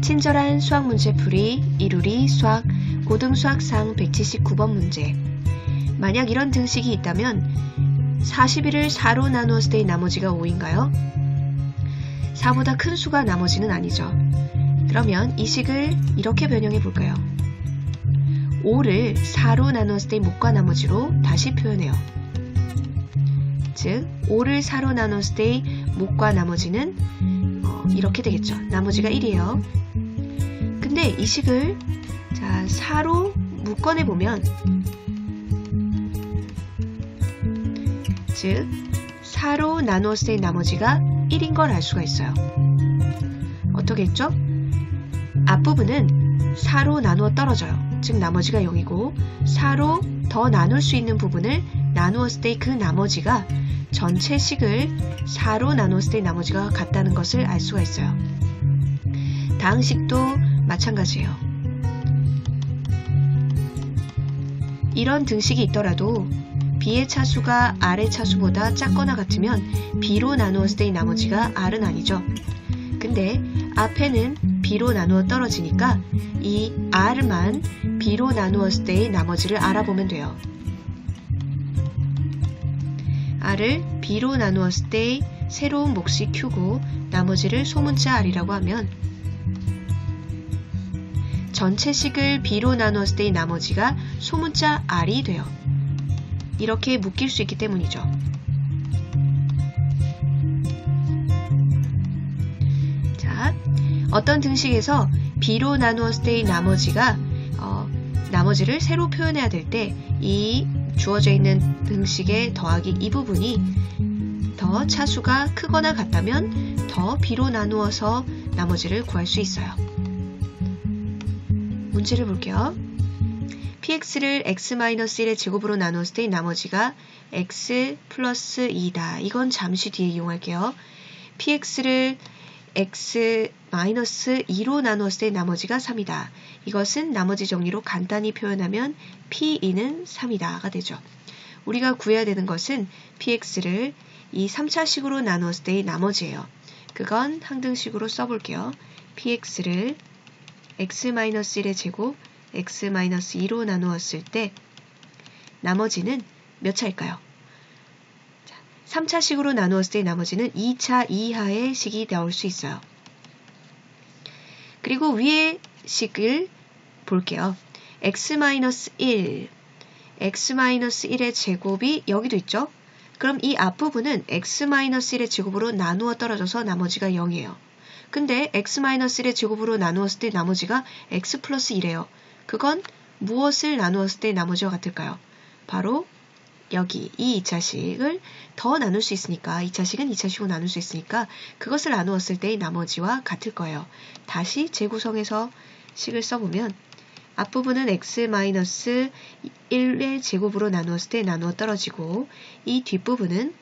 친절한 수학 문제풀이 이루리 수학 고등수학상 179번 문제. 만약 이런 등식이 있다면 41을 4로 나누었을 때의 나머지가 5인가요? 4보다 큰 수가 나머지는 아니죠. 그러면 이 식을 이렇게 변형해 볼까요? 5를 4로 나누었을 때의 목과 나머지로 다시 표현해요. 즉, 5를 4로 나눴을 때의 목과 나머지는 어, 이렇게 되겠죠. 나머지가 1이에요. 근데 이 식을 자, 4로 묶어내 보면 즉 4로 나누었을 때의 나머지가 1인 걸 알 수가 있어요. 어떻게 했죠? 앞부분은 4로 나누어 떨어져요. 즉 나머지가 0이고 4로 더 나눌 수 있는 부분을 나누었을 때 그 나머지가 전체 식을 4로 나눴을 때 나머지가 같다는 것을 알 수가 있어요. 다항식도 마찬가지예요. 이런 등식이 있더라도 B의 차수가 R의 차수보다 작거나 같으면 B로 나누었을 때의 나머지가 R은 아니죠. 근데 앞에는 B로 나누어 떨어지니까 이 R만 B로 나누었을 때의 나머지를 알아보면 돼요. R을 B로 나누었을 때의 새로운 몫이 Q고 나머지를 소문자 R이라고 하면 전체 식을 B로 나누었을 때의 나머지가 소문자 R이 돼요. 이렇게 묶일 수 있기 때문이죠. 자, 어떤 등식에서 B로 나누었을 때의 나머지가 어, 나머지를 새로 표현해야 될 때 이 주어져 있는 등식의 더하기 이 부분이 더 차수가 크거나 같다면 더 B로 나누어서 나머지를 구할 수 있어요. 문제를 볼게요. px를 x-1의 제곱으로 나누었을 때 나머지가 x 플러스 2다. 이건 잠시 뒤에 이용할게요. px를 x-2로 나누었을 때 나머지가 3이다. 이것은 나머지 정리로 간단히 표현하면 p2는 3이다가 되죠. 우리가 구해야 되는 것은 px를 이 3차식으로 나누었을 때의 나머지예요. 그건 항등식으로 써볼게요. px를 x-1의 제곱 x-2로 나누었을 때 나머지는 몇 차일까요? 3차식으로 나누었을 때 나머지는 2차 이하의 식이 나올 수 있어요. 그리고 위의 식을 볼게요. x-1 x-1의 제곱이 여기도 있죠? 그럼 이 앞부분은 x-1의 제곱으로 나누어 떨어져서 나머지가 0이에요. 근데 x-1의 제곱으로 나누었을 때 나머지가 x 플러스 1이에요. 그건 무엇을 나누었을 때 나머지와 같을까요? 바로 여기 이 2차식을 더 나눌 수 있으니까 2차식은 2차식으로 나눌 수 있으니까 그것을 나누었을 때의 나머지와 같을 거예요. 다시 재구성해서 식을 써보면 앞부분은 x-1의 제곱으로 나누었을 때 나누어 떨어지고 이 뒷부분은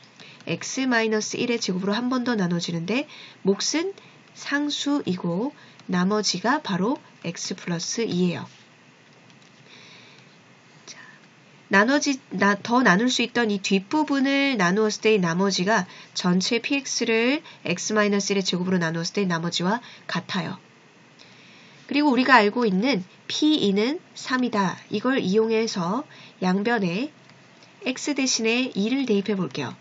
x-1의 제곱으로 한 번 더 나눠지는데 몫은 상수이고 나머지가 바로 x 플러스 2예요. 나눠지, 나, 더 나눌 수 있던 이 뒷부분을 나누었을 때의 나머지가 전체 px를 x-1의 제곱으로 나누었을 때의 나머지와 같아요. 그리고 우리가 알고 있는 p2는 3이다. 이걸 이용해서 양변에 x 대신에 2를 대입해 볼게요.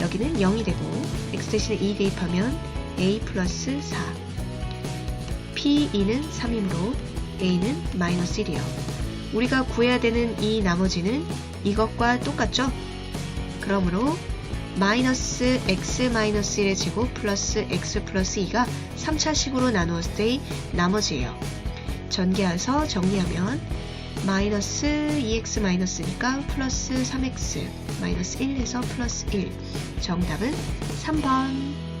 여기는 0이 되고 x 대신에 2 대입하면 a 플러스 4 P2는 3이므로 A는 마이너스 1이요. 우리가 구해야 되는 이 나머지는 이것과 똑같죠? 그러므로 마이너스 x 마이너스 1의 제곱 플러스 x 플러스 2가 3차식으로 나누었을 때의 나머지예요. 전개해서 정리하면 마이너스 2x 마이너스니까 플러스 3x 마이너스 1 해서 플러스 1 정답은 3번